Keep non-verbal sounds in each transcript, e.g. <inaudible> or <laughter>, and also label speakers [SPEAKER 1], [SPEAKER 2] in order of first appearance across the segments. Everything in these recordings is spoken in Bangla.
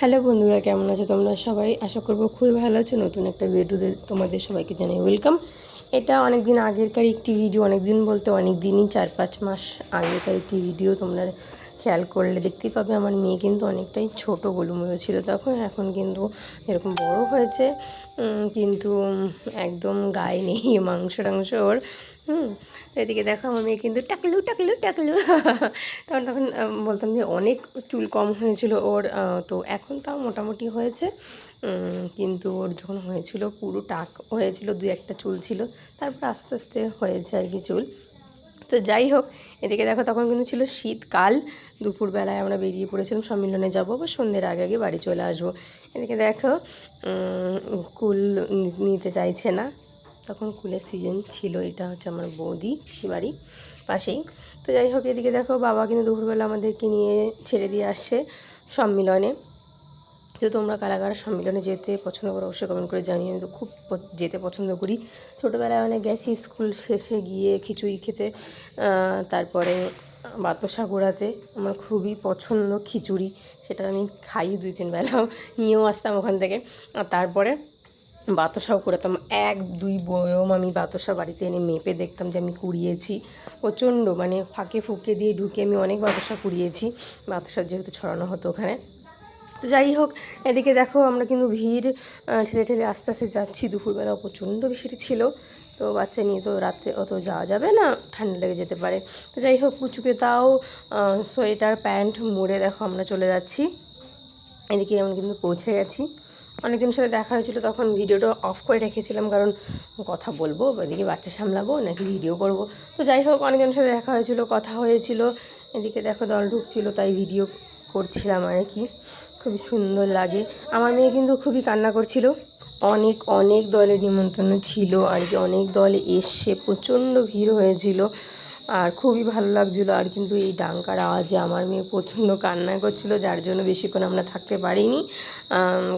[SPEAKER 1] হ্যালো বন্ধুরা, কেমন আছো তোমরা সবাই? আশা করব খুবই ভালো আছো। নতুন একটা ভিডিওতে তোমাদের সবাইকে জানাই ওয়েলকাম এটা অনেক দিন আগেরকার একটি ভিডিও অনেক দিন বলতে অনেক দিনই চার পাঁচ মাস আগেকার একটি ভিডিও তোমরা খেয়াল করলে দেখতেই পাবে আমার মেয়ে কিন্তু অনেকটাই ছোট গোলুমুলো ছিল তখন, এখন কিন্তু এরকম বড় হয়েছে। কিন্তু একদম গায়ে নেই <laughs> মাংস টাংস ওর। হুম, এদিকে দেখো আমার মেয়ে কিন্তু টাকলু টাকলু টাকলু। <laughs> তখন তখন বলতাম যে অনেক চুল কম হয়েছিল ওর তো এখন তাও মোটামুটি হয়েছে। কিন্তু ওর যখন হয়েছিল পুরো টাক, হয়েছিল দু একটা চুল ছিল, তারপর আস্তে আস্তে হয়েছে আর কি চুল। তো যাই হোক, এদিকে দেখো তখন কিন্তু ছিল শীতকাল। দুপুরবেলায় আমরা বেরিয়ে পড়েছিলাম, সম্মিলনে যাব বা সন্ধ্যের আগে আগে বাড়ি চলে আসব। এদিকে দেখো কুল নিতে চাইছে না। তখন কুলের সিজন ছিল, এটা হচ্ছে আমার বৌদি বাড়ি পাশেই। তো যাই হোক, এদিকে দেখো বাবা কিন্তু দুপুরবেলা আমাদেরকে নিয়ে ছেড়ে দিয়ে আসছে সম্মিলনে। তো তোমরা কারা কারা সম্মিলনে যেতে পছন্দ করো, অবশ্যই কমেন্ট করে জানিয়ে আমি তো খুব যেতে পছন্দ করি। ছোটোবেলায় অনেক গেছি স্কুল শেষে গিয়ে খিচুড়ি খেতে তারপরে বাতাসা গোড়াতে আমার খুবই পছন্দ খিচুড়ি, সেটা আমি খাই দুই, তিন বেলাও, নিয়েও আসতাম ওখান থেকে। আর তারপরে বাতাসাও করাতাম। এক, দুই বয়ম আমি বাতাসা বাড়িতে এনে মেপে দেখতাম যে আমি কুড়িয়েছি। প্রচণ্ড মানে ফাঁকে ফুঁকে দিয়ে ঢুকে আমি অনেক বাতাসা কুড়িয়েছি। বাতাসা যেহেতু ছড়ানো হতো ওখানে। তো যাই হোক, এদিকে দেখো আমরা কিন্তু ভিড় ঠেলে ঠেলে আস্তে আস্তে যাচ্ছি। দুপুরবেলা প্রচণ্ড ভিড় ছিল, তো বাচ্চা নিয়ে তো রাত্রে অত যাওয়া যাবে না, ঠান্ডা লেগে যেতে পারে। তো যাই হোক পুচুকে তাও সোয়েটার, প্যান্ট মুড়ে দেখো আমরা চলে যাচ্ছি। এদিকে আমরা কিন্তু পৌঁছে গেছি। অনেকজনের সাথে দেখা হয়েছিল, তখন ভিডিওটা অফ করে রেখেছিলাম, কারণ কথা বলব, এদিকে বাচ্চা সামলাবো, নাকি ভিডিও করব। তো যাই হোক, অনেকজনের সাথে দেখা হয়েছিল, কথা হয়েছিল। এদিকে দেখো দল ঢুকছিল, তাই ভিডিও করছিলাম আর কি। খুবই সুন্দর লাগে। আমার মেয়ে কিন্তু খুবই কান্না করছিল। অনেক অনেক দলের নিমন্ত্রণ ছিল আর কি। অনেক দল এসে প্রচণ্ড ভিড় হয়েছিল। আর খুবই ভালো লাগছিল আর কিন্তু এই ডাঙ্কার আওয়াজে আমার মেয়ে প্রচণ্ড কান্না করছিল, যার জন্য বেশিক্ষণ আমরা থাকতে পারিনি।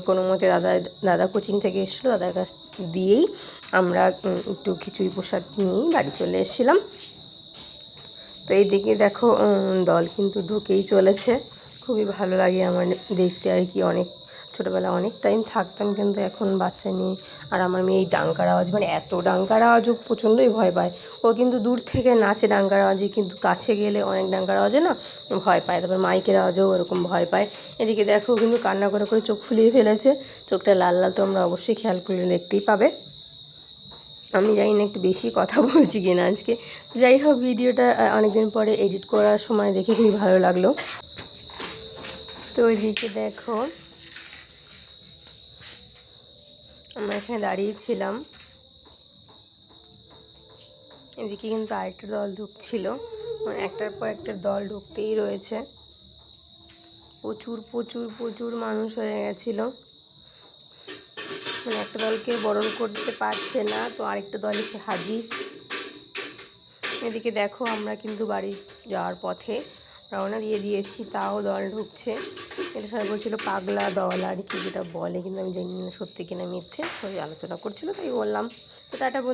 [SPEAKER 1] কোনো মতে দাদা দাদা কোচিং থেকে এসেছিল, দাদার কাছ দিয়েই আমরা একটু খিচুড়ি প্রসাদ নিয়েই বাড়ি চলে এসেছিলাম। তো এই দিকে দেখো দল কিন্তু ঢুকেই চলেছে। খুবই ভালো লাগে আমার দেখতে আর কি অনেক, ছোটোবেলা অনেক টাইম থাকতাম কিন্তু এখন বাচ্চা নিয়ে আর আমার মেয়ে এই ডাঙ্কার আওয়াজ মানে এত ডাঙ্কার আওয়াজও প্রচণ্ডই ভয় পায়। ও কিন্তু দূর থেকে নাচে ডাঙ্কার আওয়াজে, কিন্তু কাছে গেলে অনেক ডাঙ্কার আওয়াজে না ভয় পায়। তারপর মাইকের আওয়াজেও ওরকম ভয় পায়। এদিকে দেখো কিন্তু কান্না করে করে চোখ ফুলিয়ে ফেলেছে। চোখটা লাল লাল, তোমরা অবশ্যই খেয়াল করলে দেখতেই পাবে। আমি জানি না একটু বেশি কথা <laughs> বলছি কিনা আজকে। যাই হোক, ভিডিওটা অনেকদিন পরে এডিট করার সময় দেখে খুবই ভালো লাগল। তো ওইদিকে দেখো, আমরা এখানে দাঁড়িয়েছিলাম এদিকে কিন্তু আরেকটা দল ঢুকছিল মানে একটার পর একটা দল ঢুকতেই রয়েছে। প্রচুর প্রচুর প্রচুর মানুষ হয়ে গেছিল। মানে একটা দলকে বরণ করতে পারছে না, তো আরেকটা দল এসে হাজির। এদিকে দেখো আমরা কিন্তু বাড়ি যাওয়ার পথে রওনা দিয়ে দিয়েছি, তাও দল ঢুকছে। এটা সবাই বলছিলো পাগলা দল আর কি যেটা বলে, কিন্তু আমি জানি না সত্যি কিনা মিথ্যে। সবাই আলোচনা করছিল, তাই বললাম। তো টাটা বন্ধু।